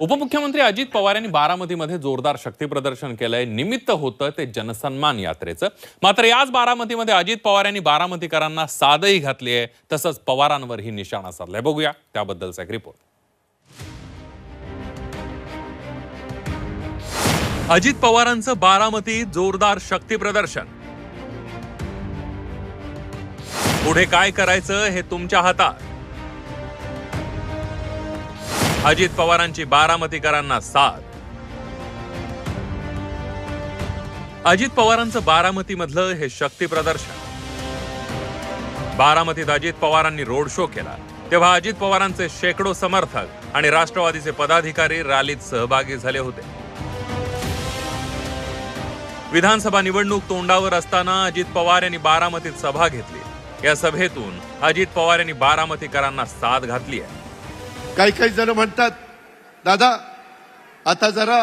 उपमुख्यमंत्री अजित पवार यांनी बारामतीमध्ये जोरदार शक्ती प्रदर्शन केलंय. निमित्त होतं ते जनसन्मान यात्रेचं. मात्र याच बारामतीमध्ये अजित पवार यांनी बारामतीकरांना सादही घातली आहे. तसंच पवारांवरही निशाणा साधलाय. बघूया त्याबद्दलचा एक रिपोर्ट अजित पवारांचं बारामती जोरदार शक्ती प्रदर्शन. पुढे काय करायचं हे तुमच्या हातात. अजित पवारांची बारामतीकरांना साथ. अजित पवारांचं बारामतीमधलं हे शक्ती प्रदर्शन. बारामतीत अजित पवारांनी रोड शो केला. तेव्हा अजित पवारांचे शेकडो समर्थक आणि राष्ट्रवादीचे पदाधिकारी रॅलीत सहभागी झाले होते. विधानसभा निवडणूक तोंडावर असताना अजित पवार यांनी बारामतीत सभा घेतली. या सभेतून अजित पवार यांनी बारामतीकरांना साथ घातली आहे. काही काही जण म्हणतात दादा आता जरा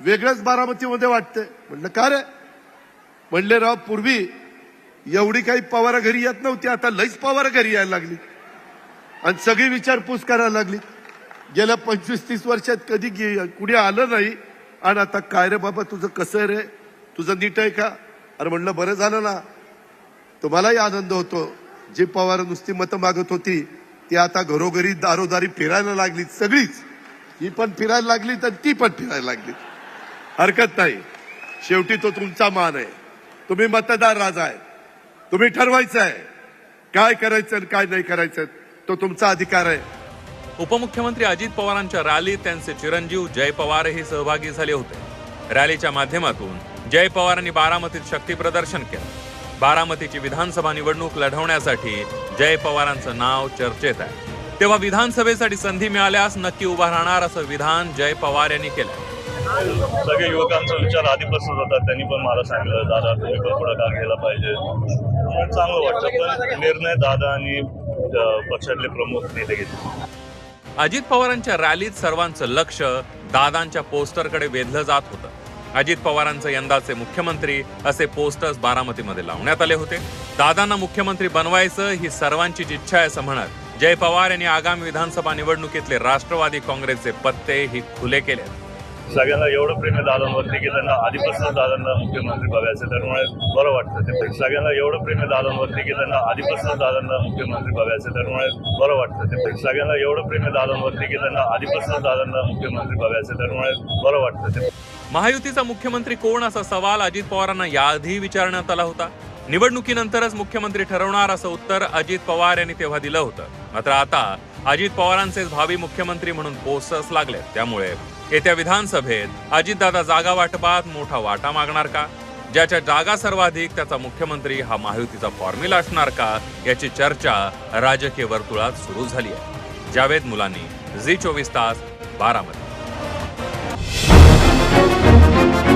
वेगळंच बारामतीमध्ये वाटतंय. म्हणलं का रे? म्हणले राव पूर्वी एवढी काही पवारा घरी येत नव्हती आता लईच पवारा घरी यायला लागली आणि सगळी विचारपूस करायला लागली. गेल्या पंचवीस तीस वर्षात कधी कुणी आलं नाही आणि आता काय रे बाबा तुझं कसं रे? तुझं नीट आहे का? अरे म्हणलं बरं झालं ना. तुम्हालाही आनंद होतो. जी पवार नुसती मतं मागत होती ती आता घरोघरी दारोदारी फिरायला लागली सगळीच. ही पण फिरायला लागली तर ती पण फिरायला लागली. हरकत नाही. शेवटी तो तुमचा मान आहे. तुम्ही मतदार राजा आहे. तुम्ही ठरवायचं आहे. काय करायचं आणि काय नाही करायचं तो तुमचा अधिकार आहे. उपमुख्यमंत्री अजित पवारांच्या रॅलीत त्यांचे चिरंजीव जय पवारही सहभागी झाले होते. रॅलीच्या माध्यमातून जय पवारांनी बारामतीत शक्ती प्रदर्शन केलं. बारामतीची विधानसभा निवडणूक लढवण्यासाठी जय पवारांचं नाव चर्चेत आहे. तेव्हा विधानसभेसाठी संधी मिळाल्यास नक्की उभा राहणार असं विधान जय पवार यांनी केलं सगळे युवकांचा विचार आधीपासून होता. त्यांनी पण मला सांगितलं दादा तुम्ही पण पुढाकार घ्यायला पाहिजे. म्हणून चांगलं वाटतं पण निर्णय दादा आणि पक्षातले प्रमुख नेते घेतले. अजित पवारांच्या रॅलीत सर्वांचं लक्ष दादांच्या पोस्टरकडे वेधलं जात होतं. अजित पवारांचं यंदाचे मुख्यमंत्री असे पोस्टर्स बारामतीमध्ये लावण्यात आले होते. दादांना मुख्यमंत्री बनवायचं ही सर्वांचीच इच्छा आहे असं म्हणत जय पवार यांनी आगामी विधानसभा निवडणुकीतले राष्ट्रवादी काँग्रेसचे पत्ते ही खुले केले सगळ्यांना एवढं प्रेम आहे दादांवरती की त्यांना आधीपासून दादांना मुख्यमंत्री बघायचं त्यामुळे बरं वाटतं ते. सगळ्यांना एवढं प्रेम आहे दादांवरती की त्यांना आधीपासून दादांना मुख्यमंत्री बघायचं त्यामुळे बरं वाटतं ते. सगळ्यांना एवढं प्रेम आहे दादांवरती की त्यांना आधीपासून दादांना मुख्यमंत्री बघायचं त्यामुळे बरं वाटतं ते. महायुतीचा मुख्यमंत्री कोण असा सवाल अजित पवारांना याआधी विचारण्यात आला होता. निवडणुकीनंतरच मुख्यमंत्री ठरवणार असं उत्तर अजित पवार यांनी तेव्हा दिलं होतं. मात्र आता अजित पवारांचेच भावी मुख्यमंत्री म्हणून पोस्टर्स लागले त्यामुळे येत्या विधानसभेत अजितदादा जागा वाटपात मोठा वाटा मागणार का? ज्याच्या जागा सर्वाधिक त्याचा मुख्यमंत्री हा महायुतीचा फॉर्म्युला असणार का? याची चर्चा राजकीय वर्तुळात सुरू झाली आहे. जावेद मुलांनी झी चोवीस तास बारामती. Thank you.